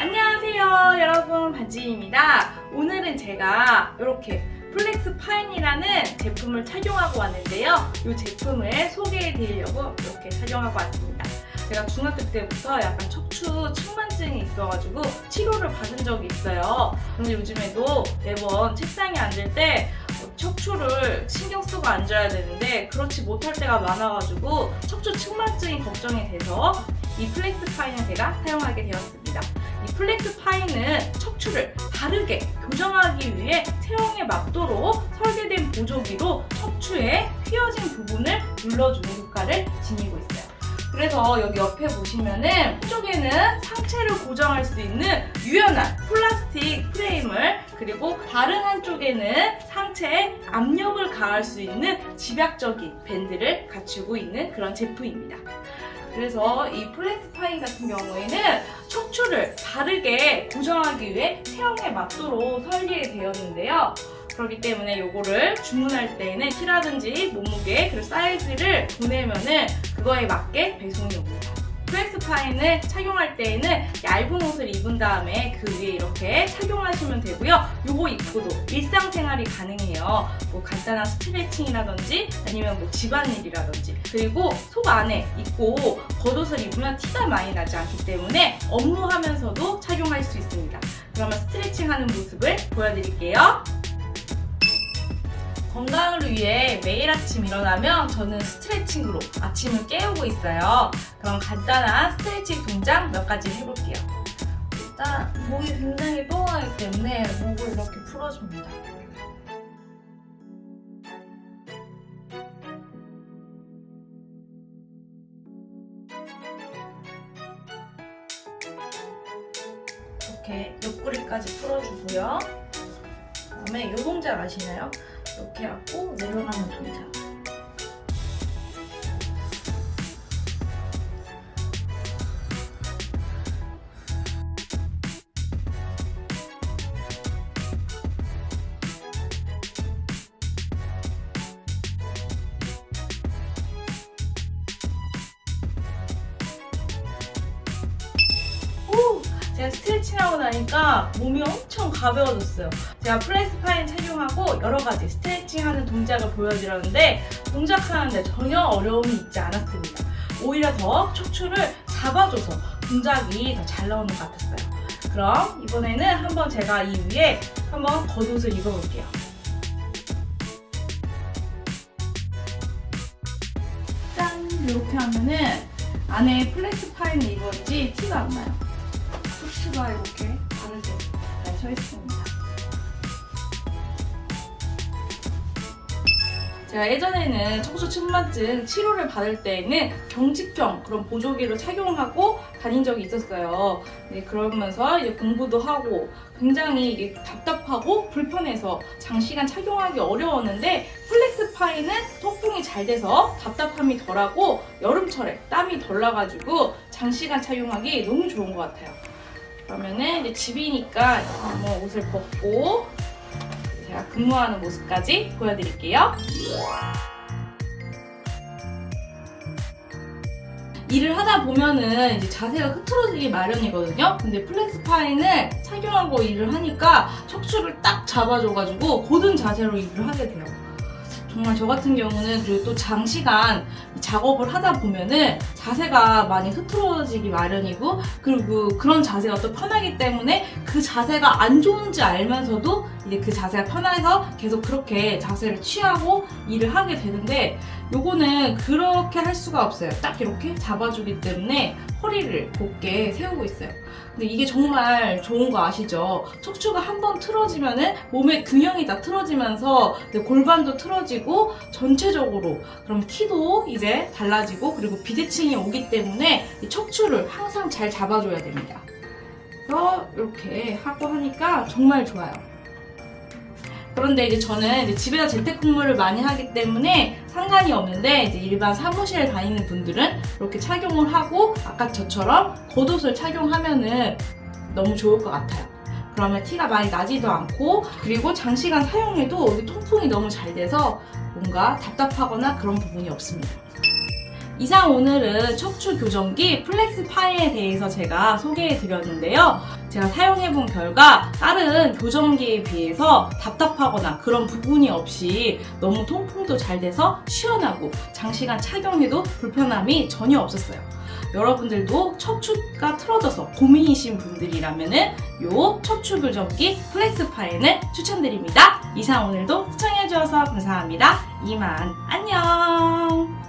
안녕하세요 여러분. 반지입니다. 오늘은 제가 이렇게 플렉스 파인이라는 제품을 착용하고 왔는데요. 이 제품을 소개해 드리려고 이렇게 착용하고 왔습니다. 제가 중학교 때부터 약간 척추 측만증이 있어가지고 치료를 받은 적이 있어요. 근데 요즘에도 매번 책상에 앉을 때 척추를 신경 쓰고 앉아야 되는데 그렇지 못할 때가 많아가지고 척추 측만증이 걱정이 돼서 이 플렉스 파인을 제가 사용하게 되었습니다. 이 플렉스 파인은 척추를 바르게 교정하기 위해 체형에 맞도록 설계된 보조기로 척추의 휘어진 부분을 눌러주는 효과를 지니고 있어요. 그래서 여기 옆에 보시면은 한쪽에는 상체를 고정할 수 있는 유연한 플라스틱 프레임을 그리고 다른 한쪽에는 상체에 압력을 가할 수 있는 집약적인 밴드를 갖추고 있는 그런 제품입니다. 그래서 이 플렉스 파인 같은 경우에는 척추를 바르게 고정하기 위해 체형에 맞도록 설계되었는데요. 그렇기 때문에 이거를 주문할 때에는 키라든지 몸무게 그리고 사이즈를 보내면은 그거에 맞게 배송이 옵니다. 플렉스 파인을 착용할 때에는 얇은 옷을 입은 다음에 그 위에 이렇게 착용하시면 되고요. 요거 입고도 일상생활이 가능해요. 뭐 간단한 스트레칭이라든지 아니면 뭐 집안일이라든지 그리고 속 안에 입고 겉옷을 입으면 티가 많이 나지 않기 때문에 업무하면서도 착용할 수 있습니다. 그러면 스트레칭하는 모습을 보여드릴게요. 건강을 위해 매일 아침 일어나면 저는 스트레칭으로 아침을 깨우고 있어요. 그럼 간단한 스트레칭 동작 몇 가지 해볼게요. 일단 목이 굉장히 뻐하기 때문에 목을 이렇게 풀어줍니다. 이렇게 옆구리까지 풀어주고요. 그다음에 이 동작 아시나요? 이렇게 하고 내려가는 동작. 제가 스트레칭하고 나니까 몸이 엄청 가벼워졌어요. 제가 플렉스 파인 착용하고 여러 가지 스트레칭하는 동작을 보여드렸는데 동작하는데 전혀 어려움이 있지 않았습니다. 오히려 더 척추를 잡아줘서 동작이 더 잘 나오는 것 같았어요. 그럼 이번에는 한번 제가 이 위에 한번 겉옷을 입어볼게요. 짠! 이렇게 하면은 안에 플렉스 파인을 입었지 티가 안 나요. 척추가 이렇게 바르게 잘서 있습니다. 제가 예전에는 척추 측만증 치료를 받을 때에는 경직형 그런 보조기를 착용하고 다닌 적이 있었어요. 네, 그러면서 이제 공부도 하고 굉장히 이게 답답하고 불편해서 장시간 착용하기 어려웠는데 플렉스 파이는 통풍이 잘 돼서 답답함이 덜하고 여름철에 땀이 덜 나가지고 장시간 착용하기 너무 좋은 것 같아요. 그러면은 이제 집이니까 한번 옷을 벗고 제가 근무하는 모습까지 보여드릴게요. 일을 하다 보면은 이제 자세가 흐트러지기 마련이거든요. 근데 플렉스 파인을 착용하고 일을 하니까 척추를 딱 잡아줘가지고 고든 자세로 일을 하게 돼요. 정말 저 같은 경우는 그리고 또 장시간 이 작업을 하다 보면은 자세가 많이 흐트러지기 마련이고 그리고 그런 자세가 또 편하기 때문에 그 자세가 안 좋은지 알면서도 이제 그 자세가 편해서 계속 그렇게 자세를 취하고 일을 하게 되는데 요거는 그렇게 할 수가 없어요. 딱 이렇게 잡아주기 때문에 허리를 곧게 세우고 있어요. 근데 이게 정말 좋은 거 아시죠? 척추가 한 번 틀어지면은 몸의 균형이 다 틀어지면서 골반도 틀어지고 전체적으로 그럼 키도 이제 달라지고 그리고 비대칭이 오기 때문에 이 척추를 항상 잘 잡아줘야 됩니다. 그래서 이렇게 하고 하니까 정말 좋아요. 그런데 이제 저는 이제 집에서 재택근무를 많이 하기 때문에 상관이 없는데 이제 일반 사무실 다니는 분들은 이렇게 착용을 하고 아까 저처럼 겉옷을 착용하면은 너무 좋을 것 같아요. 그러면 티가 많이 나지도 않고 그리고 장시간 사용해도 통풍이 너무 잘 돼서 뭔가 답답하거나 그런 부분이 없습니다. 이상 오늘은 척추 교정기 플렉스 파인에 대해서 제가 소개해 드렸는데요. 제가 사용해 본 결과 다른 교정기에 비해서 답답하거나 그런 부분이 없이 너무 통풍도 잘 돼서 시원하고 장시간 착용해도 불편함이 전혀 없었어요. 여러분들도 척추가 틀어져서 고민이신 분들이라면 은 요 척추 교정기 플렉스 파인을 추천드립니다. 이상 오늘도 시청해주셔서 감사합니다. 이만 안녕.